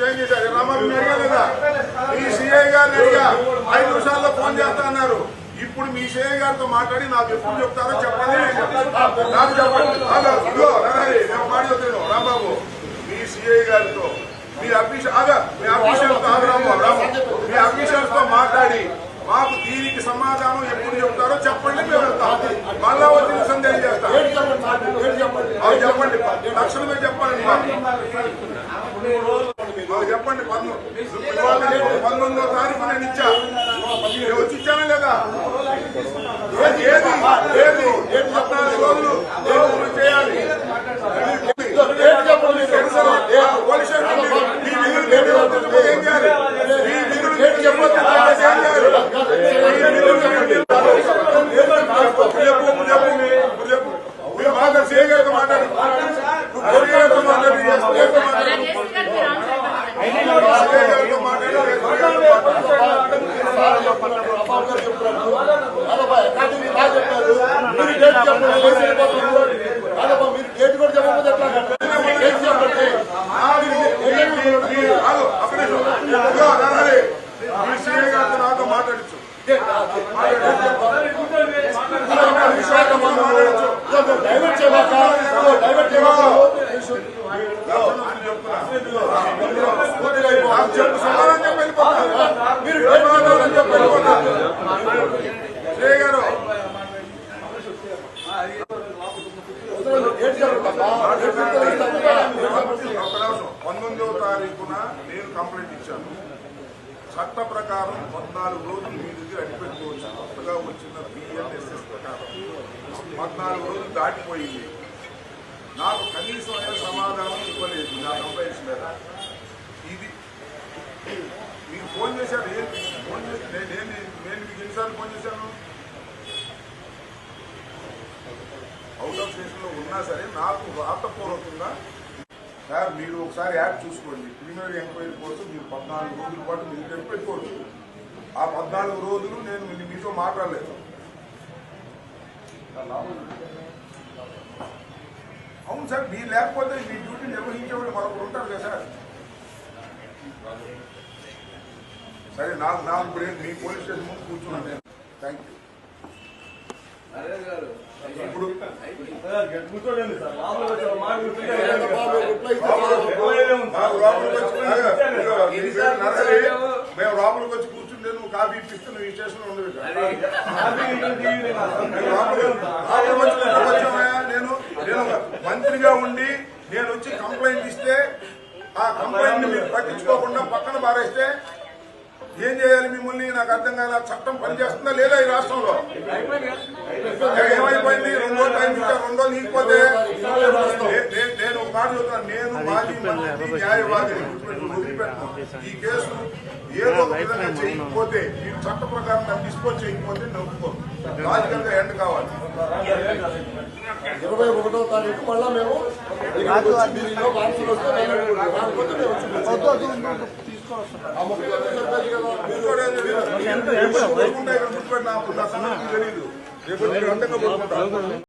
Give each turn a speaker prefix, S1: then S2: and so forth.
S1: Change చేశారు? రామారావు అడిగా లేదా మీ సిఐ గారిని అడిగా. ఐదు నిమిషాల్లో ఫోన్ చేస్తా అన్నారు. ఇప్పుడు మీ సిఐ గారితో మాట్లాడి నాకు ఎప్పుడు చెప్తారో చెప్పండి. నాకు చెప్పండి. నేను మాట చెప్తాను. రాంబాబు మీ సిఐ గారితో మీ అఫీషియల్ మీ అఫీషియల్తో రాంబాబు రాము మీ అఫీషియల్స్తో మాట్లాడి మాకు దీనికి సమాధానం ఎప్పుడు చెప్తారో చెప్పండి మేము వెళ్తాం. మళ్ళా వచ్చి నిమిషం తెలియజేస్తాం అవి చెప్పండి తక్షణమే చెప్పండి మాకు మాకు చెప్పండి పన్ను ఇవాళ నేను పంతొమ్మిదో తారీఖు నేను ఇచ్చా నేను వచ్చి ఇచ్చానా లేదా ఏది ఏది ఏది ఏది పద్నాలుగు రోజులు రోజులు చేయాలి పోలీస్ స్టేషన్ మీ విధులు మీరు వర్తించకపోతే ఏం చేయాలి మీ విధులు మీరు చెప్పకపోతే ఏం చేయాలి మీ విధులు మీరు ఇప్పుడు చెప్పు ఇప్పుడు చెప్పు ఇప్పుడు చెప్పు మీరు మాట్లాడు సీఏ గారితో మాట్లాడు నువ్వు పోలీస్ గారితో మాట్లాడు ఎస్పీ గారితో మాట్లాడు సీఏ గారితో మాట్లాడు ఎస్పీ గారితో మాట్లాడు ఆగు, అక్కడే చూడు. ఇదిగో, నరహరి, చెప్పు సమాధానం చెప్పి వెళ్ళిపోతారు చెప్పి తారీఖున నేను కంప్లైంట్ ఇచ్చాను. చట్ట ప్రకారం పద్నాలుగు రోజులు మీ దగ్గర అడిపెట్టుకోవచ్చు కొత్తగా వచ్చిన బిఎన్ఎస్ఎస్ ప్రకారం పద్నాలుగు రోజులు దాటిపోయింది. నాకు కనీసమైన సమాధానం ఇవ్వలేదు. నా కంప్లైంట్స్ మీద ఇది. మీరు ఫోన్ చేశారు ఏం ఫోన్ చేసి నేను నేను నేను మీకు ఎన్నిసార్లు ఫోన్ చేశాను? అవుట్ ఆఫ్ స్టేషన్లో ఉన్నా సరే నాకు రాతపూర్వకంగా సార్ మీరు ఒకసారి యాప్ చూసుకోండి. ప్రిలిమినరీ ఎంక్వైరీ కోసం మీరు పద్నాలుగు రోజుల పాటు మీరు పెట్టుకోవచ్చు. ఆ పద్నాలుగు రోజులు నేను మీతో మాట్లాడలేదు. అవును సార్ మీరు లేకపోతే మీ డ్యూటీ నిర్వహించేవాళ్ళు మరొకరు ఉంటారు కదా సార్? సరే నాకు నాకు ఇప్పుడు మీ పోలీస్ స్టేషన్ ముందు కూర్చున్నాను నేను. థ్యాంక్ యూ ఇప్పుడు మాకు లోపలికి మేము లోపలికి వచ్చి కూర్చుంటే నువ్వు కాఫీ ఇప్పిస్తే నువ్వు ఈ స్టేషన్ ఉండవు నేను నేను మంత్రిగా ఉండి నేను వచ్చి కంప్లైంట్ ఇస్తే ఆ కంప్లైంట్ మీరు పట్టించుకోకుండా పక్కన పారేస్తే ఏం చేయాలి మిమ్మల్ని? నాకు అర్థం కాల చట్టం పనిచేస్తుందా లేదా ఈ రాష్ట్రంలో? ఏమైపోయింది? రెండు రోజులు టైం ఇచ్చారు రెండు రోజులు ఇకపోతే నే- నేను మాజీ మంత్రి న్యాయవాదిని గుర్తుపెట్టుకుని వదిలిపెట్టను ఈ కేసు ఏదో ఒక విధంగా చేయకపోతే మీరు చట్ట ప్రకారం దాన్ని డిస్పోజ్ చేయకపోతే నవ్వుకో రాజకీయంగా ఎండ్ కావాలి.
S2: ఇరవై ఒకటో తారీఖు మళ్ళా మేము
S1: గుర్తుపెట్టినా తెలీదు. రేపు